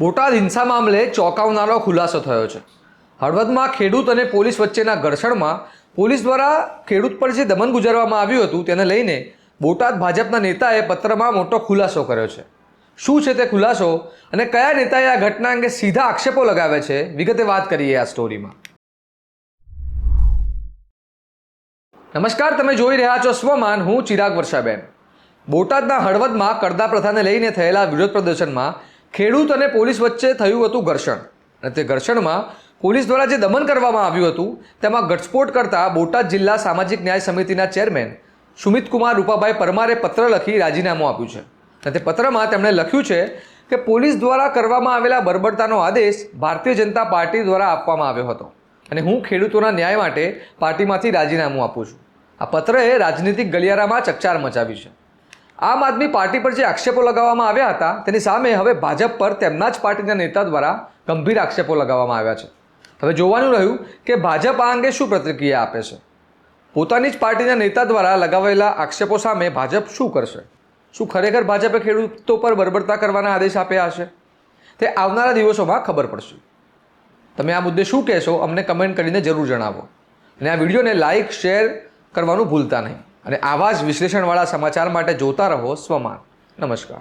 બોટાદ હિંસા મામલે ચોંકાવનારો ખુલાસો થયો છે. હળવદમાં ખેડૂત અને પોલીસ વચ્ચેના ઘર્ષણમાં પોલીસ દ્વારા ખેડૂત પર જે દમન ગુજારવામાં આવ્યું હતું તેને લઈને બોટાદ ભાજપના નેતાએ પત્રમાં મોટો ખુલાસો કર્યો છે. શું છે તે ખુલાસો અને કયા નેતાએ આ ઘટના અંગે સીધા આક્ષેપો લગાવે છે વિગતે વાત કરીએ આ સ્ટોરીમાં. નમસ્કાર, તમે જોઈ રહ્યા છો સ્વમાન, હું ચિરાગ વર્ષાબેન. બોટાદના હળવદમાં કરદા પ્રથાને લઈને થયેલા વિરોધ પ્રદર્શનમાં ખેડૂત અને પોલીસ વચ્ચે થયું હતું ઘર્ષણ. અને તે ઘર્ષણમાં પોલીસ દ્વારા જે દમન કરવામાં આવ્યું હતું, તેમાં ઘટસ્ફોટ કરતા બોટાદ જિલ્લા સામાજિક ન્યાય સમિતિના ચેરમેન સુમિતકુમાર રૂપાભાઈ પરમારે પત્ર લખી રાજીનામું આપ્યું છે. અને તે પત્રમાં તેમણે લખ્યું છે કે પોલીસ દ્વારા કરવામાં આવેલા બર્બરતાનો આદેશ ભારતીય જનતા પાર્ટી દ્વારા આપવામાં આવ્યો હતો. અને હું ખેડૂતોના ન્યાય માટે પાર્ટીમાંથી રાજીનામું આપું છું. આ પત્રએ રાજનીતિક ગલિયારામાં ચકચાર મચાવી છે. આમ આદમી પાર્ટી પર જે આક્ષેપો લગાવવામાં આવ્યા હતા, તેની સામે હવે ભાજપ પર તેમના જ પાર્ટીના નેતા દ્વારા ગંભીર આક્ષેપો લગાવવામાં આવ્યા છે. હવે જોવાનું રહ્યું કે ભાજપ આ અંગે શું પ્રતિક્રિયા આપે છે. પોતાની જ પાર્ટીના નેતા દ્વારા લગાવેલા આક્ષેપો સામે ભાજપ શું કરશે? શું ખરેખર ભાજપે ખેડૂતો પર બરબરતા કરવાના આદેશ આપ્યા હશે? તે આવનારા દિવસોમાં ખબર પડશે. તમે આ મુદ્દે શું કહેશો અમને કમેન્ટ કરીને જરૂર જણાવો. અને આ વિડીયોને લાઇક શેર કરવાનું ભૂલતા નહીં. અને આવા જ વિશ્લેષણવાળા સમાચાર માટે જોતા રહો સ્વમાન. નમસ્કાર.